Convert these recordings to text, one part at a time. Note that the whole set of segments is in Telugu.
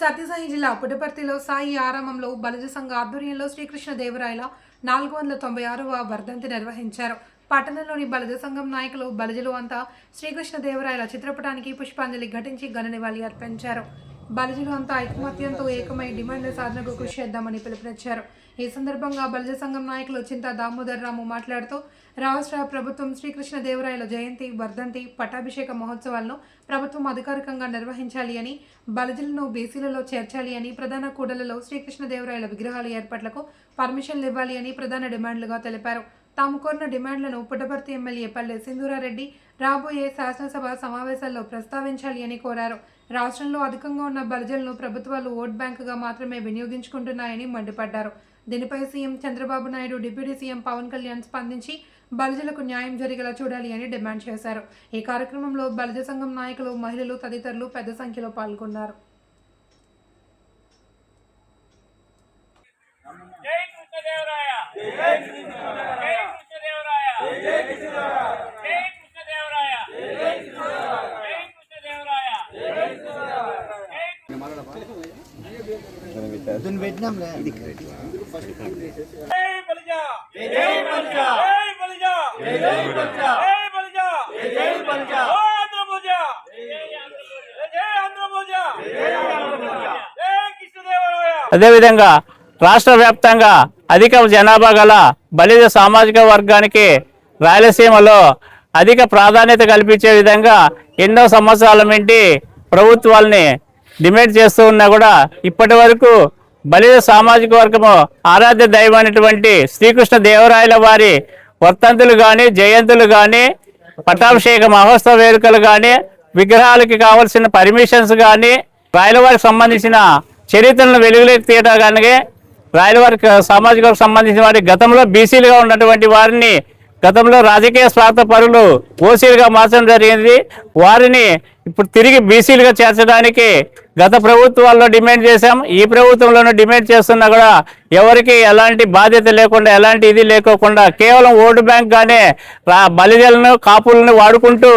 సత్యసాయి జిల్లా పుట్టపర్తిలో సాయి ఆరామంలో బలిజ సంఘ ఆధ్వర్యంలో శ్రీకృష్ణ దేవరాయల నాలుగు వందల తొంభై ఆరవ వర్ధంతి నిర్వహించారు. పట్టణంలోని బలిజ సంఘం నాయకులు బలజలు అంతా శ్రీకృష్ణ దేవరాయల చిత్రపటానికి పుష్పాంజలి ఘటించి ఘన నివాళి అర్పించారు. బలజలు అంతా ఐకమత్యంతో ఏకమై డిమాండ్ల సాధనకు కృషి చేద్దామని పిలుపునిచ్చారు. ఈ సందర్భంగా బలిజ సంఘం నాయకులు చింతా దామోదర్ రాము మాట్లాడుతూ రాష్ట్ర ప్రభుత్వం శ్రీకృష్ణదేవరాయల జయంతి వర్ధంతి పట్టాభిషేక మహోత్సవాలను ప్రభుత్వం అధికారికంగా నిర్వహించాలి అని బలిజలను బీసీలలో చేర్చాలి అని ప్రధాన కూడలలో శ్రీకృష్ణదేవరాయల విగ్రహాల ఏర్పాట్లకు పర్మిషన్లు ఇవ్వాలి అని ప్రధాన డిమాండ్లుగా తెలిపారు. తాము కోరిన డిమాండ్లను పుట్టపర్తి ఎమ్మెల్యే పల్లె సింధూరారెడ్డి రాబోయే శాసనసభ సమావేశాల్లో ప్రస్తావించాలి అని కోరారు. రాష్ట్రంలో అధికంగా ఉన్న బలిజలను ప్రభుత్వాలు ఓట్ బ్యాంకుగా మాత్రమే వినియోగించుకుంటున్నాయని మండిపడ్డారు. దీనిపై CM Chandrababu Naidu deputy CM Pawan Kalyan స్పందించి బలిజలకు న్యాయం జరిగేలా చూడాలి అని డిమాండ్ చేశారు. ఈ కార్యక్రమంలో బలిజ సంఘం నాయకులు మహిళలు తదితరులు పెద్ద సంఖ్యలో పాల్గొన్నారు. పెట్టినాంలే. అదేవిధంగా రాష్ట్ర వ్యాప్తంగా అధిక జనాభా గల బలిజ సామాజిక వర్గానికి రాయలసీమలో అధిక ప్రాధాన్యత కల్పించే విధంగా ఎన్నో సంవత్సరాల నుండి ప్రభుత్వాలని డిమాండ్ చేస్తూ ఉన్నా కూడా ఇప్పటి వరకు బలిజ సామాజిక వర్గము ఆరాధ్య దైవమైనటువంటి శ్రీకృష్ణ దేవరాయల వారి వర్తంతులు కానీ జయంతులు కానీ పట్టాభిషేక మహోత్సవ వేడుకలు కానీ విగ్రహాలకి కావాల్సిన పర్మిషన్స్ కానీ రాయలవారికి సంబంధించిన చరిత్రను వెలుగులోకి తీయడం కానీ రాయలవారికి సామాజిక వర్గం సంబంధించిన వారి గతంలో బీసీలుగా ఉన్నటువంటి వారిని గతంలో రాజకీయ స్వార్థ పరులు ఓసీలుగా మార్చడం జరిగింది. వారిని ఇప్పుడు తిరిగి బీసీలుగా చేర్చడానికి గత ప్రభుత్వాల్లో డిమాండ్ చేశాం. ఈ ప్రభుత్వంలోనూ డిమాండ్ చేస్తున్నా కూడా ఎవరికి ఎలాంటి బాధ్యత లేకుండా ఎలాంటి ఇది లేకోకుండా కేవలం ఓటు బ్యాంక్ గానే బలిదలను బలిజలను కాపులను వాడుకుంటూ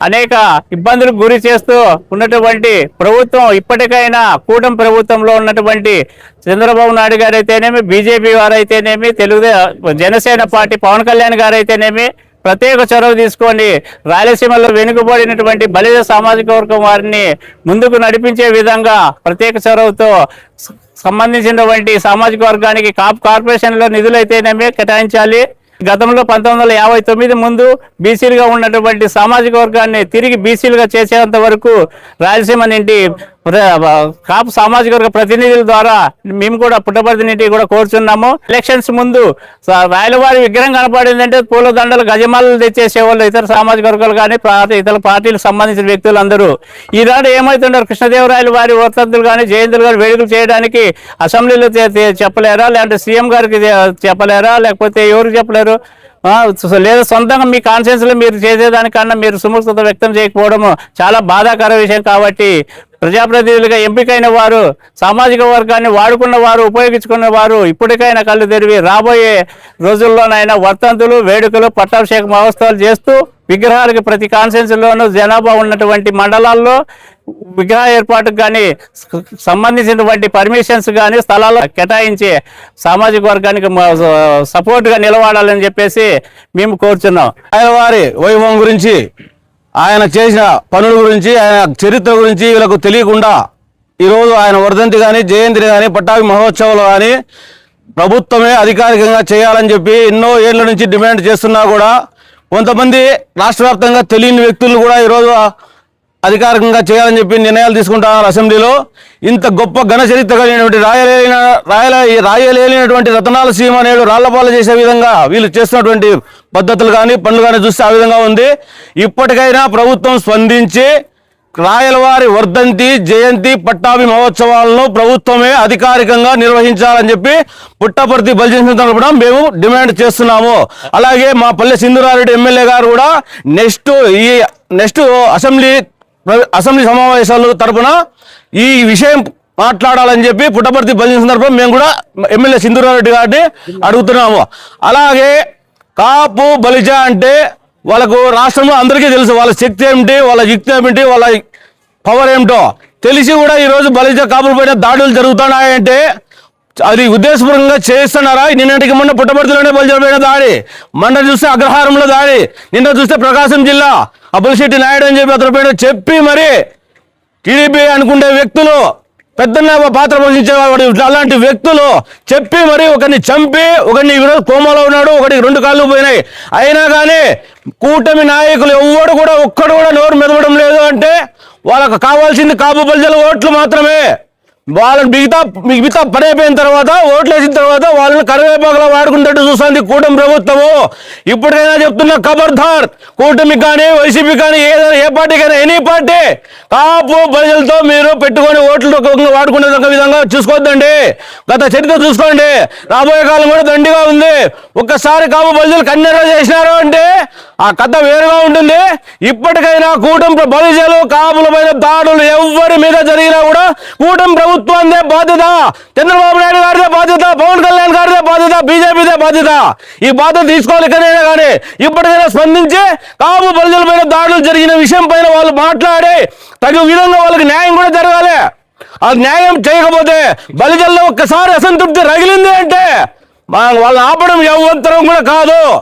అనేక ఇబ్బందులకు గురి చేస్తూ ఉన్నటువంటి ప్రభుత్వం ఇప్పటికైనా కూటమి ప్రభుత్వంలో ఉన్నటువంటి చంద్రబాబు నాయుడు గారు అయితేనేమి బీజేపీ వారైతేనేమి తెలుగుదేశం జనసేన పార్టీ పవన్ కళ్యాణ్ గారు అయితేనేమి ప్రత్యేక చొరవ తీసుకోండి. రాయలసీమలో వెనుకబడినటువంటి బలిజ సామాజిక వర్గం వారిని ముందుకు నడిపించే విధంగా ప్రత్యేక చొరవతో సంబంధించినటువంటి సామాజిక వర్గానికి కాప్ కార్పొరేషన్లో నిధులు కేటాయించాలి. గతంలో పంతొమ్మిది వందల యాభై తొమ్మిది ముందు బీసీలుగా ఉన్నటువంటి సామాజిక వర్గాన్ని తిరిగి బీసీలుగా చేసేంత వరకు రాయలసీమ నుండి కాపు సామాజిక వర్గ ప్రతినిధుల ద్వారా మేము కూడా పుట్టపర్తినిటి కూడా కోరుచున్నాము. ఎలక్షన్స్ ముందు రాయలవారి విగ్రహం కనపడిందంటే పూలదండలు గజమాలలు తెచ్చేసేవాళ్ళు ఇతర సామాజిక వర్గాలు కానీ పార్టీ ఇతర పార్టీలకు సంబంధించిన వ్యక్తులు అందరూ. ఈనాడు ఏమవుతున్నారు కృష్ణదేవరాయలు వారి వర్తంతులు కానీ జయంతులు కానీ వేడుకలు చేయడానికి అసెంబ్లీలో చెప్పలేరా? లేదంటే సీఎం గారికి చెప్పలేరా? లేకపోతే ఎవరికి చెప్పలేరు? లేదా సొంతంగా మీ కాన్ఫిడెన్స్లో మీరు చేసేదానికన్నా మీరు సుముఖత వ్యక్తం చేయకపోవడం చాలా బాధాకర విషయం కాబట్టి ప్రజాప్రతినిధులుగా ఎంపికైన వారు సామాజిక వర్గాన్ని వాడుకున్న వారు ఉపయోగించుకున్న వారు ఇప్పటికైనా కళ్ళు తెరివి రాబోయే రోజుల్లోనైనా వర్తంతులు వేడుకలు పట్టాభిషేక మహోత్సవాలు చేస్తూ విగ్రహాలకు ప్రతి కాన్సెన్స్లోనూ జనాభా ఉన్నటువంటి మండలాల్లో విగ్రహ ఏర్పాటుకు కానీ సంబంధించినటువంటి పర్మిషన్స్ కానీ స్థలాలు కేటాయించి సామాజిక వర్గానికి సపోర్ట్గా నిలబడాలని చెప్పేసి మేము కోరుచున్నాం. వారి వైభవం గురించి ఆయన చేసిన పనుల గురించి ఆయన చరిత్ర గురించి వీళ్ళకు తెలియకుండా ఈరోజు ఆయన వర్ధంతి కానీ జయంతి కానీ పట్టాభి మహోత్సవాలు కానీ ప్రభుత్వమే అధికారికంగా చేయాలని చెప్పి ఎన్నో ఏళ్ళ నుంచి డిమాండ్ చేస్తున్నా కూడా కొంతమంది రాష్ట్ర తెలియని వ్యక్తులు కూడా ఈరోజు అధికారికంగా చేయాలని చెప్పి నిర్ణయాలు తీసుకుంటున్నారు అసెంబ్లీలో. ఇంత గొప్ప ఘన చరిత్ర కలిగినటువంటి రాయలేని రాయల రాయలేనినటువంటి రతనాల సీమ నేడు రాళ్ళపాలు చేసే విధంగా వీళ్ళు చేస్తున్నటువంటి పద్ధతులు కానీ పనులు కానీ చూస్తే ఆ విధంగా ఉంది. ఇప్పటికైనా ప్రభుత్వం స్పందించి రాయలవారి వర్ధంతి జయంతి పట్టాభి మహోత్సవాలను ప్రభుత్వమే అధికారికంగా నిర్వహించాలని చెప్పి పుట్టపర్తి బలిచేసిన తరపున మేము డిమాండ్ చేస్తున్నాము. అలాగే మా పల్లె సింధురారెడ్డి ఎమ్మెల్యే గారు కూడా నెక్స్ట్ ఈ నెక్స్ట్ అసెంబ్లీ అసెంబ్లీ సమావేశాల తరపున ఈ విషయం మాట్లాడాలని చెప్పి పుట్టపర్తి బదిలీ సందర్భం మేము కూడా ఎమ్మెల్యే సింధురారెడ్డి గారిని అడుగుతున్నాము. అలాగే కాపు బలిజ అంటే వాళ్ళకు రాష్ట్రంలో అందరికీ తెలుసు వాళ్ళ శక్తి ఏమిటి వాళ్ళ యుక్తి ఏమిటి వాళ్ళ పవర్ ఏమిటో. తెలిసి కూడా ఈరోజు బలిజ కాపుల పైన దాడులు జరుగుతున్నాయంటే అది ఉద్దేశపూర్వకంగా చేస్తున్నారా? నిన్నటికి మొన్న పుట్టపర్తిలోనే బలిజల పైన దాడి. మొన్న చూస్తే అగ్రహారంలో దాడి. నిన్న చూస్తే ప్రకాశం జిల్లా అబుల్శెట్టి నాయుడు అని చెప్పి అతని పైన చెప్పి మరి టీడీపీ అనుకునే వ్యక్తులు పెద్దన్న పాత్ర పోషించేవాడు అలాంటి వ్యక్తులు చెప్పి మరి ఒకరిని చంపి ఒకరిని ఈరోజు కోమాలో ఉన్నాడు ఒకటి రెండు కాళ్ళు పోయినాయి. అయినా కానీ కూటమి నాయకులు ఎవ్వడు కూడా ఒక్కడు కూడా నోరు మెదవడం లేదు అంటే వాళ్ళకు కావాల్సింది కాపు ప్రజల ఓట్లు మాత్రమే. వాళ్ళని మిగతా మిగతా పని అయిపోయిన తర్వాత ఓట్లు వేసిన తర్వాత వాళ్ళని కరివేపాకులో వాడుకున్నట్టు చూస్తుంది కూటమి ప్రభుత్వము. ఇప్పటికైనా చెప్తున్న ఖబర్దార్ కూటమి కానీ వైసీపీ కానీ ఏదైనా ఏ పార్టీ కానీ ఎనీ పార్టీ కాపు ప్రజలతో మీరు పెట్టుకొని ఓట్లు వాడుకునే ఒక విధంగా చూసుకోవద్దండి. గత చరిత్ర చూసుకోండి. రాబోయే కాలం కూడా దండిగా ఉంది. ఒక్కసారి కాపు ప్రజలు కన్నెర చేసినారు అంటే ఆ కథ వేరుగా ఉంటుంది. ఇప్పటికైనా కూటమి బలిజలు కాపుల పైన దాడులు ఎవరి మీద జరిగినా కూడా కూటమి ప్రభుత్వందే బాధ్యత. చంద్రబాబు నాయుడు గారిదే బాధ్యత పవన్ కళ్యాణ్ గారిదే బాధ్యత బీజేపీదే బాధ్యత. ఈ బాధ్యత తీసుకోవాలి ఇకనైనా కానీ ఇప్పటికైనా స్పందించి కాపు బలిజల పైన దాడులు జరిగిన విషయం పైన వాళ్ళు మాట్లాడి తగు విధంగా వాళ్ళకి న్యాయం కూడా జరగాలి. ఆ న్యాయం చేయకపోతే బలిజల్లో ఒక్కసారి అసంతృప్తి రగిలింది అంటే మా వాళ్ళని ఆపడం ఎవ్వంతరం కూడా కాదు.